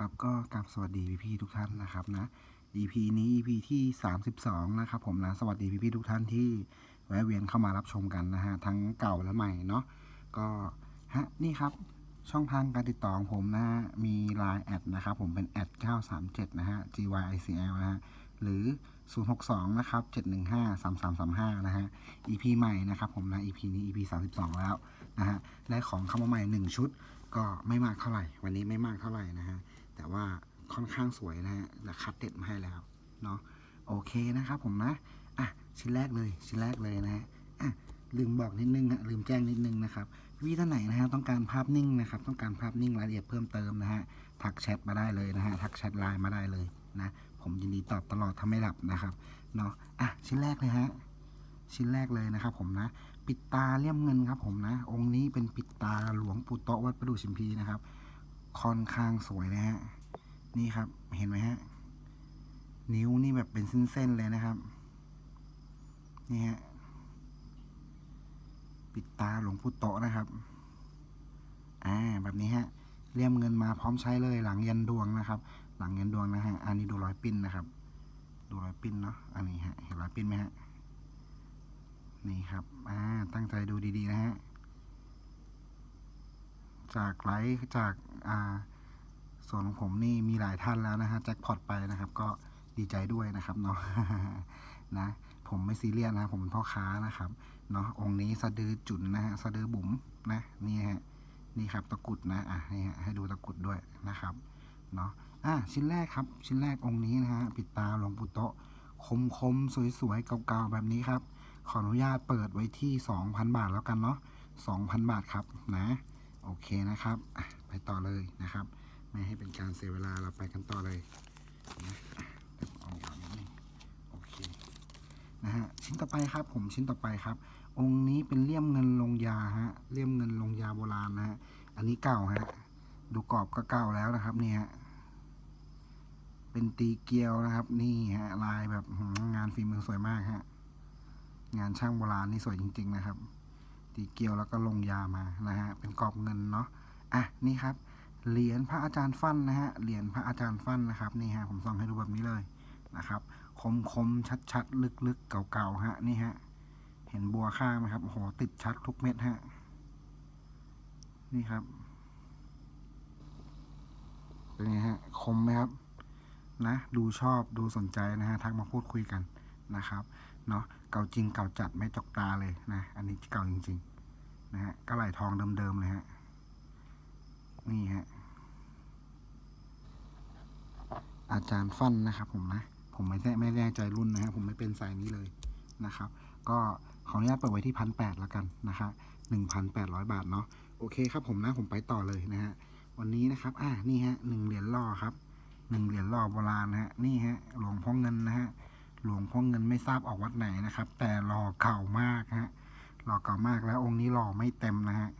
ครับก็กราบสวัสดีพี่ๆทุกท่านนะครับนะ EP นี้ EP ที่ 32 นะครับผมนะสวัสดีพี่ๆทุกท่านที่แวะเวียนเข้ามารับชมกันนะฮะทั้งเก่าและใหม่เนาะก็ฮะนี่ครับช่องทางการติดต่อของผมนะฮะมี Line แอดนะครับผมเป็นแอด937 นะฮะ gyicl นะฮะหรือ 062 นะครับ 715 3335 นะฮะ EP ใหม่นะครับผมนะ EP นี้ EP 32 แล้วนะฮะได้ของเข้ามาใหม่ 1 ชุดก็ไม่มากเท่าไหร่ วันนี้ไม่มากเท่าไหร่นะฮะ แต่ว่าค่อนข้างสวยนะฮะและคัดเด็ดมาให้แล้วเนาะโอเคนะครับผมนะอะชิ้นแรกเลยชิ้นแรกเลยนะฮะอะลืมบอกนิดนึงฮะลืมแจ้งนิดนึงนะครับพี่ท่านไหนนะฮะต้องการภาพนิ่งนะครับ ต้องการภาพนิ่งรายละเอียดเพิ่มเติมนะฮะทักแชทมาได้เลยนะฮะทักแชทไลน์มาได้เลยนะผมยินดีตอบตลอดถ้าไม่หลับนะครับเนาะอะชิ้นแรกเลยฮะชิ้นแรกเลยนะครับผมนะ ปิดตาเลี่ยมเงินครับผมนะ องค์นี้เป็นปิดตาหลวงปู่โตวัดประดู่ชิมพีนะครับ ค่อนข้างสวยนะฮะ นี่ครับ เห็นไหมฮะ นิ้วนี่แบบเป็นเส้นๆเลยนะครับ นี่ฮะ ปิดตาหลวงปู่โตนะครับ อ่า แบบนี้ฮะ เลี่ยมเงินมาพร้อมใช้เลยหลังยันดวงนะครับ หลังยันดวงนะฮะ อันนี้ดูรอยปิ้นนะครับ ดูรอยปิ้นเนาะ อันนี้ฮะ เห็นรอยปิ้นไหมฮะ นี่ครับ อ่า ตั้งใจดูดีๆนะฮะ จากไลฟ์จากอ่าส่วนของผมนี่มีหลายท่านแล้วนะฮะแจ็คพอตไปนะครับ ก็ดีใจด้วยนะครับเนาะนะ ผมไม่ซีเรียสนะ ผมเป็นพ่อค้านะครับเนาะองค์นี้สะดือจุนนะฮะสะดือบุ๋มนะนี่ฮะนี่ครับตะกุดนะอะนี่ฮะให้ดูตะกุดด้วยนะครับเนาะอะชิ้นแรกครับ ชิ้นแรกองค์นี้นะฮะปิดตาหลวงปู่โตคมคมๆสวยๆเก่าๆแบบนี้ครับ ขออนุญาตเปิดไว้ที่ 2,000 บาทแล้วกันเนาะ2,000 บาทครับนะ โอเคนะครับ ไปต่อเลยนะครับ ไม่ให้เป็นการเสียเวลาเราไปกันต่อเลยนะเดี๋ยวเอาอย่างนี้โอเคนะฮะชิ้นต่อไปครับผมชิ้นต่อไปครับ องค์นี้เป็นเลี่ยมเงินลงยาฮะเลี่ยมเงินลงยาโบราณนะฮะอันนี้เก่าฮะดูกรอบก็เก่าแล้วนะครับเนี่ยฮะเป็นตีเกลียวนะครับ นี่ฮะลายแบบงานฝีมือสวยมากฮะงานช่างโบราณนี่สวยจริง ๆ นะครับ ตีเกลียวแล้วก็ลงยามานะฮะเป็นกรอบเงินเนาะอะนี่ครับเหรียญพระอาจารย์ฟั่นนะฮะเหรียญพระอาจารย์ฟั่นนะครับนี่ฮะผมส่องให้ดูแบบนี้เลยนะครับคมคมชัดชัดลึกลึกเก่าๆฮะนี่ฮะเห็นบัวข้างไหมครับโอ้โหติดชัดทุกเม็ดฮะนี่ครับเป็นไงฮะคมไหมครับนะ ดูชอบดูสนใจนะฮะทักมาพูดคุยกัน นะครับเนาะเก่าจริงเก่าจัดไม่จกตาเลยนะอันนี้เก่าจริงๆนะฮะก็ไหลทองเดิมๆเลยฮะนี่ฮะอาจารย์ฟันนะครับผมนะผมไม่แน่ไม่แน่ใจรุ่นนะฮะผมไม่เป็นสายนี้เลยนะครับ ก็ขออนุญาตเปิดไว้ที่พันแปดแล้วกันนะครับหนึ่งพันแปดร้อยบาทเนาะโอเคครับผมนะผมไปต่อเลยนะฮะวันนี้นะครับอ่านี่ฮะหนึ่งเหรียญล่อครับหนึ่งเหรียญล่อโบราณนะฮะนี่ฮะหลวงพ่อเงินนะฮะ หลวงพ่อเงินไม่ทราบออกวัดไหนนะครับ แต่หล่อเก่ามากฮะหล่อเก่ามากแล้วองค์นี้หล่อไม่เต็มนะฮะ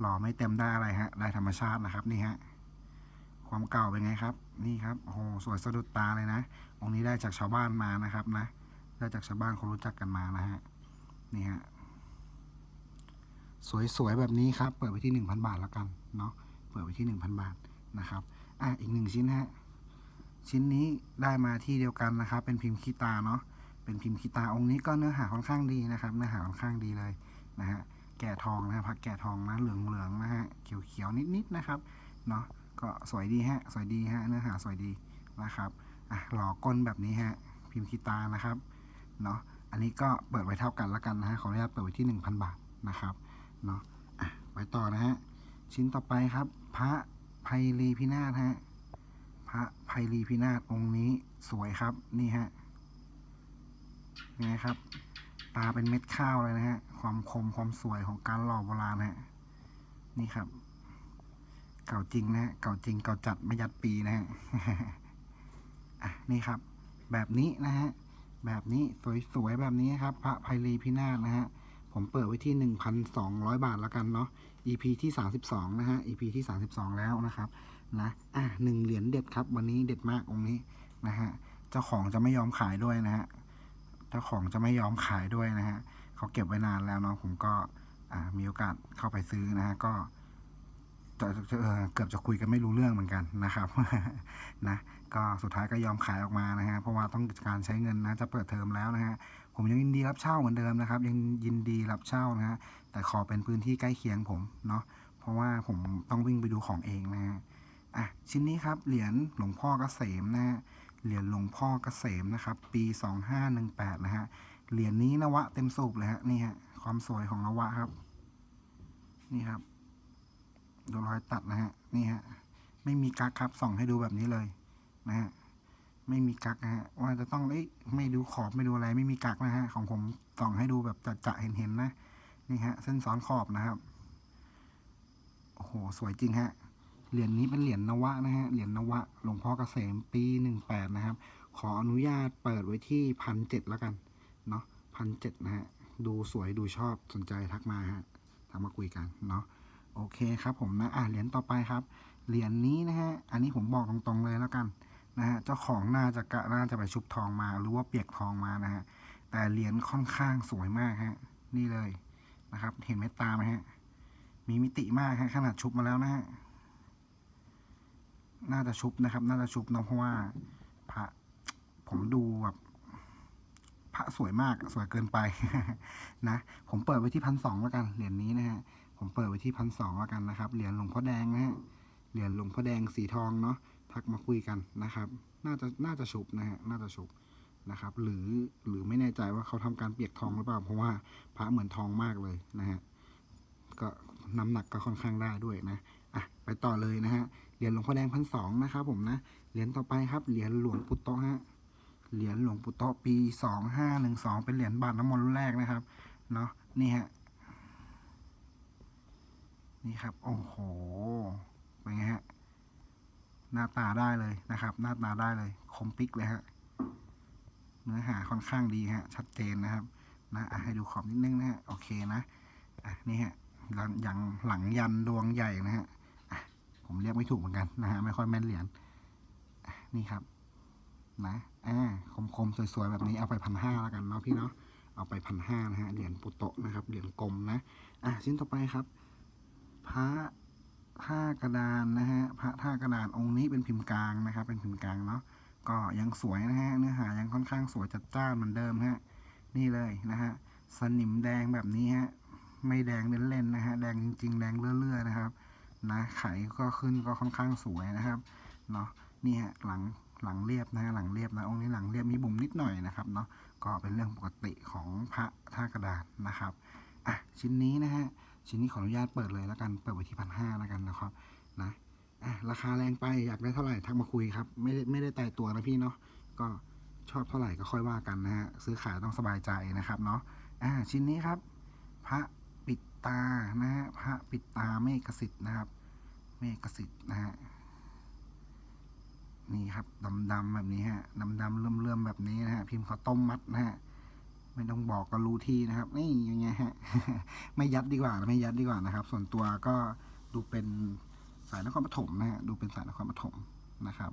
หล่อไม่เต็มได้อะไรฮะได้ธรรมชาตินะครับนี่ฮะความเก่าเป็นไงครับ นี่ครับโอ้โหสวยสะดุดตาเลยนะ องค์นี้ได้จากชาวบ้านมานะครับนะ ได้จากชาวบ้านเขารู้จักกันมานะฮะนี่ฮะสวยๆแบบนี้ครับ เปิดไว้ที่หนึ่งพันบาทแล้วกันเนาะเปิดไว้ที่หนึ่งพันบาทนะครับ อะอีกหนึ่งชิ้นฮะ ชิ้นนี้ได้มาที่เดียวกันนะครับ เป็นพิมพ์คีตาเนาะเป็นพิมพ์คีตาองค์นี้ก็เนื้อหาค่อนข้างดีนะครับ เนื้อหาค่อนข้างดีเลยนะฮะแก่ทองนะพักแก่ทองนะเหลืองเหลืองนะฮะเขียวเขียวๆนิดๆนะครับเนาะก็สวยดีฮะสวยดีฮะเนื้อหาสวยดีนะครับอะหล่อก้นแบบนี้ฮะพิมพ์คีตานะครับเนาะอันนี้ก็เปิดไว้เท่ากันล้วกันนะฮะขออนุญาตเปิดไว้ที่ 1,000 บาทนะครับเนาะอะไปต่อนะฮะชิ้นต่อไปครับ พระไพลีพินาศฮะ พระไพลีพินาศองค์นี้สวยครับนี่ฮะยังไงครับ ตาเป็นเม็ดข้าวเลยนะฮะ ความคมความสวยของการหล่อโบราณฮะนี่ครับ เก่าจริงนะฮะเก่าจริงเก่าจัดไม่ยัดปีนะฮะอะนี่ครับ แบบนี้นะฮะแบบนี้สวยๆแบบนี้ครับ พระไพลีพินาศนะฮะผมเปิดไว้ที่หนึ่งพันสองร้อยบาทแล้วกันเนาะ EP ที่สามสิบสองนะฮะ EP ที่สามสิบสองแล้วนะครับ นะอะหนึ่งเหรียญเด็ดครับ วันนี้เด็ดมากองค์นี้นะฮะเจ้าของจะไม่ยอมขายด้วยนะฮะเจ้าของจะไม่ยอมขายด้วยนะฮะเขาเก็บไว้นานแล้วเนาะผมก็อ่ามีโอกาสเข้าไปซื้อนะฮะก็จะจะเอ่อเกือบจะคุยกันไม่รู้เรื่องเหมือนกันนะครับนะก็สุดท้ายก็ยอมขายออกมานะฮะเพราะว่าต้องการใช้เงินนะจะเปิดเทอมแล้วนะฮะผมยังยินดีรับเช่าเหมือนเดิมนะครับ ยังยินดีรับเช่านะฮะแต่ขอเป็นพื้นที่ใกล้เคียงผมเนาะเพราะว่าผมต้องวิ่งไปดูของเองนะฮะ อะชิ้นนี้ครับเหรียญหลวงพ่อเกษมนะฮะเหรียญหลวงพ่อเกษมนะครับ ปี 2518 นะฮะเหรียญนี้นวะเต็มสูบเลยฮะนี่ฮะความสวยของนวะครับ นี่ครับดูรอยตัดนะฮะนี่ฮะไม่มีกักครับส่องให้ดูแบบนี้เลยนะฮะไม่มีกักนะฮะว่าจะต้องเอ้ยไม่ดูขอบไม่ดูอะไรไม่มีกักนะฮะของผมส่องให้ดูแบบจะๆเห็นๆนะนี่ฮะเส้นซ้อนขอบนะครับโอ้โหสวยจริงฮะ เหรียญนี้เป็นเหรียญนวะนะฮะ เหรียญนวะ หลวงพ่อเกษมปีหนึ่งแปดนะครับ ขออนุญาตเปิดไว้ที่พันเจ็ดแล้วกัน เนาะพันเจ็ดนะฮะ ดูสวยดูชอบสนใจทักมาฮะทักมาคุยกันเนาะ โอเคครับผมนะ อะเหรียญต่อไปครับ เหรียญนี้นะฮะ อันนี้ผมบอกตรงๆเลยแล้วกันนะฮะ เจ้าของน่าจะกะน่าจะไปชุบทองมา หรือว่าเปียกทองมานะฮะ แต่เหรียญค่อนข้างสวยมากฮะ นี่เลยนะครับ เห็นเม็ดตาไหมฮะ มีมิติมากฮะ ขนาดชุบมาแล้วนะฮะ น่าจะชุบนะครับ น่าจะชุบเนอะเพราะว่าพระผมดูแบบพระสวยมากสวยเกินไปนะ ผมเปิดไว้ที่พันสองแล้วกันเหรียญนี้นะฮะผมเปิดไว้ที่พันสองแล้วกันนะครับเหรียญหลวงพ่อแดงนะฮะเหรียญหลวงพ่อแดงสีทองเนาะทักมาคุยกันนะครับ น่าจะน่าจะฉุบนะฮะน่าจะฉุบนะครับ หรือหรือไม่แน่ใจว่าเขาทำการเปียกทองหรือเปล่าเพราะว่าพระเหมือนทองมากเลยนะฮะก็น้ำหนักก็ค่อนข้างได้ด้วยนะอะไปต่อเลยนะฮะ เหรียญหลวงพ่อแดงพันสองนะครับผมนะ เหรียญต่อไปครับ เหรียญหลวงปู่โตฮะ เหรียญหลวงปู่โตปีสองห้าหนึ่งสองเป็นเหรียญบาทน้ำมนต์รุ่นแรกนะครับ เนาะนี่ฮะ นี่ครับ โอ้โห เป็นไงฮะ หน้าตาได้เลยนะครับ หน้าตาได้เลย คมปิกเลยฮะ เนื้อหาค่อนข้างดีฮะ ชัดเจนนะครับ นะะให้ดูขอบนิดนึงนะฮะ โอเคนะ อะ นี่ฮะหลังยังหลังยันดวงใหญ่นะฮะ ผมเรียกไม่ถูกเหมือนกันนะฮะไม่ค่อยแม่นเหรียญนี่ครับ นะอ่าคมๆสวยๆแบบนี้เอาไปพันห้าแล้วกันเนาะพี่เนาะเอาไปพันห้านะฮะเหรียญปุโตะนะครับเหรียญกลมนะอะชิ้นต่อไปครับ พระท่ากระดานนะฮะพระท่ากระดานองค์นี้เป็นพิมพ์กลางนะครับ เป็นพิมพ์กลางเนาะก็ยังสวยนะฮะเนื้อหายังค่อนข้างสวยจัดจ้านเหมือนเดิมฮะนี่เลยนะฮะสนิมแดงแบบนี้ฮะไม่แดงเล่นๆนะฮะแดงจริง ๆ แดงเลื่อยๆนะครับ นะไขก็ขึ้นก็ค่อนข้างสวยนะครับเนาะนี่ฮะหลังหลังเรียบนะหลังเรียบนะองค์นี้หลังเรียบมีบุ๋มนิดหน่อยนะครับเนาะก็เป็นเรื่องปกติของพระท่ากระดานนะครับอะชิ้นนี้นะฮะชิ้นนี้ขออนุญาตเปิดเลยแล้วกันเปิดไว้ที่พันห้าแล้วกันนะครับนะอะราคาแรงไปอยากได้เท่าไหร่ทักมาคุยครับ ไม่ได้ไม่ได้ตายตัวนะพี่เนาะก็ชอบเท่าไหร่ก็ค่อยว่ากันนะฮะซื้อขายต้องสบายใจนะครับเนาะอ่าชิ้นนี้ครับ พระ ตานะฮะพระปิดตาเมฆสิทธิ์นะครับ เมฆสิทธิ์นะฮะนี่ครับดำๆแบบนี้ฮะดำๆเลื่อมๆแบบนี้นะฮะพิมพ์ข้าต้มมัดนะฮะไม่ต้องบอกก็รู้ที่นะครับ นี่ยังไงฮะไม่ยัดดีกว่าไม่ยัดดีกว่านะครับ ส่วนตัวก็ดูเป็นสายนครปฐมนะฮะดูเป็นสายนครปฐมนะครับ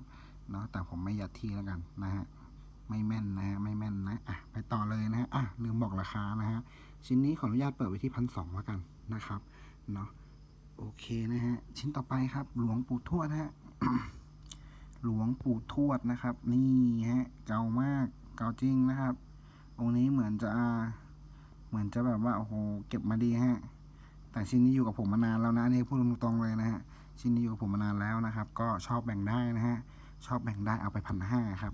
เนาะแต่ผมไม่ยัดที่แล้วกันนะฮะ ไม่แม่นนะฮะไม่แม่นนะอะไปต่อเลยนะฮะอะลืมบอกราคานะฮะชิ้นนี้ขออนุญาตเปิดไว้ที่พันสองแล้วกันนะครับเนาะโอเคนะฮะชิ้นต่อไปครับ หลวงปู่ทวดฮะหลวงปู่ทวดนะครับ นี่ฮะเก่ามากเก่าจริงนะครับ องค์นี้เหมือนจะเหมือนจะแบบว่าโอ้โหเก็บมาดีฮะแต่ชิ้นนี้อยู่กับผมมานานแล้วนะนนี่พูดตรงๆเลยนะฮะชิ้นนี้อยู่กับผมมานานแล้วนะครับ ก็ชอบแบ่งได้นะฮะชอบแบ่งได้เอาไปพันห้าครับ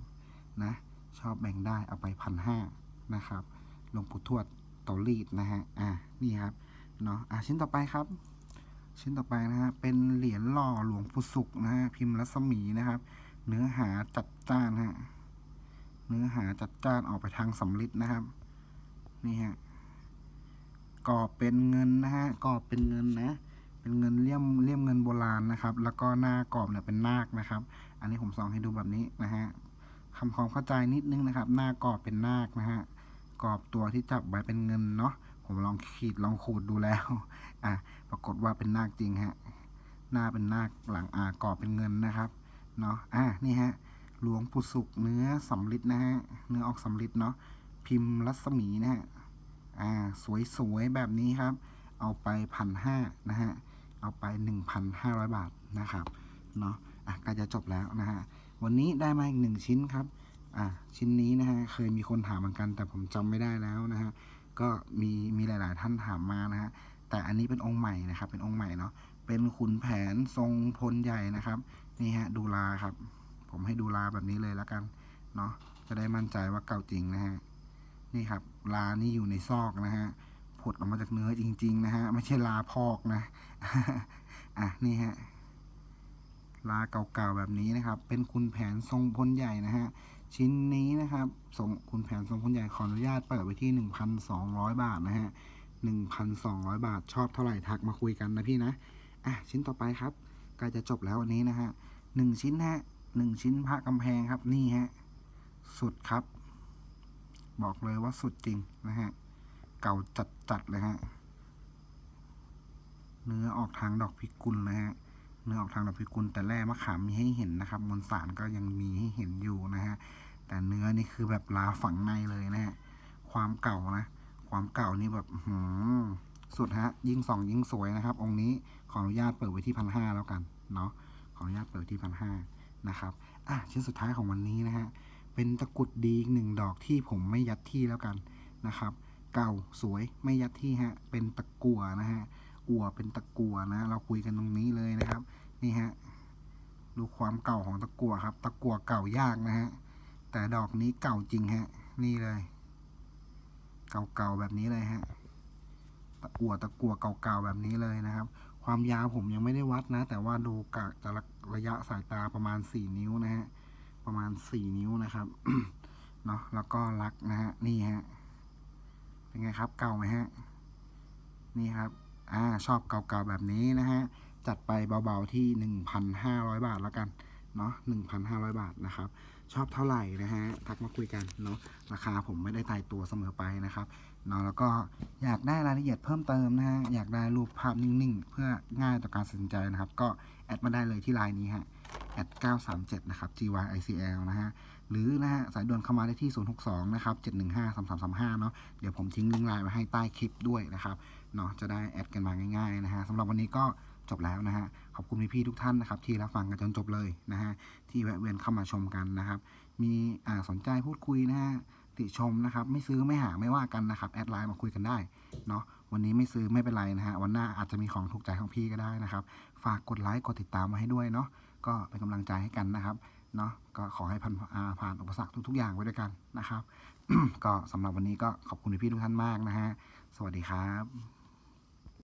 นะ ชอบแบ่งได้เอาไปพันห้านะครับหลวงปู่ทวดเตารีดนะฮะอะนี่ครับเนาะอะชิ้นต่อไปครับ ชิ้นต่อไปนะฮะเป็นเหรียญหล่อหลวงปู่ศุกร์นะฮะพิมพ์รัศมีนะครับ เนื้อหาจัดจ้านฮะเนื้อหาจัดจ้านออกไปทางสำลิดนะครับนี่ฮะกรอบเป็นเงินนะฮะกรอบเป็นเงินนะ เป็นเงินเลี่ยมเลี่ยมเงินโบราณนะครับ แล้วก็หน้ากรอบเนี่ยเป็นนาคนะครับ อันนี้ผมส่องให้ดูแบบนี้นะฮะ ทำความเข้าใจนิดนึงนะครับ หน้ากรอบเป็นนาคนะฮะกรอบตัวที่จับไว้เป็นเงินเนาะผมลองขีดลองขูดดูแล้ว อะปรากฏว่าเป็นนาคจริงฮะหน้าเป็นนาคหลังอ่ากรอบเป็นเงินนะครับเนาะอะนี่ฮะหลวงปู่สุกเนื้อสำลิดนะฮะเนื้อออกสำลิดเนาะพิมพ์รัศมีนะฮะอ่าสวยๆแบบนี้ครับ เอาไปพันห้านะฮะเอาไป 1,500 บาทนะครับเนาะอะใก็จะจบแล้วนะฮะ วันนี้ได้มาอีกหนึ่งชิ้นครับ อะชิ้นนี้นะฮะเคยมีคนถามเหมือนกัน แต่ผมจำไม่ได้แล้วนะฮะก็มีมีหลาย ๆ ท่านถามมานะฮะแต่อันนี้เป็นองค์ใหม่นะครับ เป็นองค์ใหม่เนาะเป็นขุนแผนทรงพลใหญ่นะครับ นี่ฮะดูลาครับ ผมให้ดูลาแบบนี้เลยแล้วกันเนาะจะได้มั่นใจว่าเก่าจริงนะฮะนี่ครับลานี่อยู่ในซอกนะฮะผดออกมาจากเนื้อจริง ๆ นะฮะไม่ใช่ลาพอกนะอะนี่ฮะ ลาเก่าๆแบบนี้นะครับ เป็นคุณแผนทรงพลใหญ่นะฮะ ชิ้นนี้นะครับส่งคุณแผนทรงพลใหญ่ขออนุญาตเปิดไปที่ 1,200 บาทนะฮะ 1,200 บาทชอบเท่าไหร่ทักมาคุยกันนะพี่นะ อะชิ้นต่อไปครับใกล้จะจบแล้ววันนี้นะฮะหนึ่งชิ้นฮะหนึ่งชิ้นพระกำแพงครับนี่ฮะสุดครับ บอกเลยว่าสุดจริงนะฮะเก่าจัดๆเลยฮะเนื้อออกทางดอกพิกุลนะฮะ เนื้อออกทางดอกพิกุลแต่แร่มะขามมีให้เห็นนะครับ มวลสารก็ยังมีให้เห็นอยู่นะฮะแต่เนื้อนี่คือแบบลาฝังในเลยนะฮะความเก่านะ ความเก่านี่แบบหือสุดฮะ ยิ่งส่องยิ่งสวยนะครับ องค์นี้ขออนุญาตเปิดไว้ที่พันห้าแล้วกันเนาะขออนุญาตเปิดที่พันห้านะครับอะชิ้นสุดท้ายของวันนี้นะฮะเป็นตะกรุดดีอีกหนึ่งดอกที่ผมไม่ยัดที่แล้วกันนะครับ เก่าสวยไม่ยัดที่ฮะเป็นตะกั่วนะฮะ อัวเป็นตะกั่วนะ เราคุยกันตรงนี้เลยนะครับ นี่ฮะดูความเก่าของตะกั่วครับ ตะกั่วเก่ายากนะฮะแต่ดอกนี้เก่าจริงฮะ นี่เลย เก่าๆแบบนี้เลยฮะตะกั่วตะกั่วเก่าๆแบบนี้เลยนะครับ ความยาวผมยังไม่ได้วัดนะ แต่ว่าดูกะจะระยะสายตาประมาณสี่นิ้วนะฮะประมาณสี่นิ้วนะครับเนาะแล้วก็ลักนะฮะนี่ฮะเป็นไงครับเก่าไหมฮะนี่ครับ อ่าชอบเก่าๆแบบนี้นะฮะ จัดไปเบาๆที่ 1,500 บาทแล้วกันเนาะ1,500 บาทนะครับ ชอบเท่าไหร่นะฮะ ทักมาคุยกันเนาะ ราคาผมไม่ได้ตายตัวเสมอไปนะครับเนาะแล้วก็อยากได้รายละเอียดเพิ่มเติมนะฮะ อยากได้รูปภาพนิ่งๆ เพื่อง่ายต่อการตัดสินใจนะครับ ก็แอดมาได้เลยที่ไลน์นี้ฮะแอด937 นะครับ GYICL นะฮะ หรือนะฮะ สายด่วนเข้ามาได้ที่ 062 นะครับ 715 3335 เนาะ เดี๋ยวผมทิ้งลิงก์ไลน์ไว้ให้ใต้คลิปด้วยนะครับ เนาะจะได้แอดกันมาง่ายๆนะฮะสำหรับวันนี้ก็จบแล้วนะฮะขอบคุณพี่ๆทุกท่านนะครับที่รับฟังกันจนจบเลยนะฮะที่แวะเวียนเข้ามาชมกันนะครับ มีอ่าสนใจพูดคุยนะฮะติชมนะครับ ไม่ซื้อไม่หาไม่ว่ากันนะครับแอดไลน์มาคุยกันได้เนาะวันนี้ไม่ซื้อไม่เป็นไรนะฮะวันหน้าอาจจะมีของถูกใจของพี่ก็ได้นะครับ ฝากกดไลค์กดติดตามมาให้ด้วยเนาะก็เป็นกำลังใจให้กันนะครับเนาะก็ขอให้ผ่านอ่าผ่านอุปสรรคทุกๆอย่างไว้ด้วยกันนะครับ ก็สำหรับวันนี้ก็ขอบคุณพี่ทุกท่านมากนะฮะสวัสดีครับ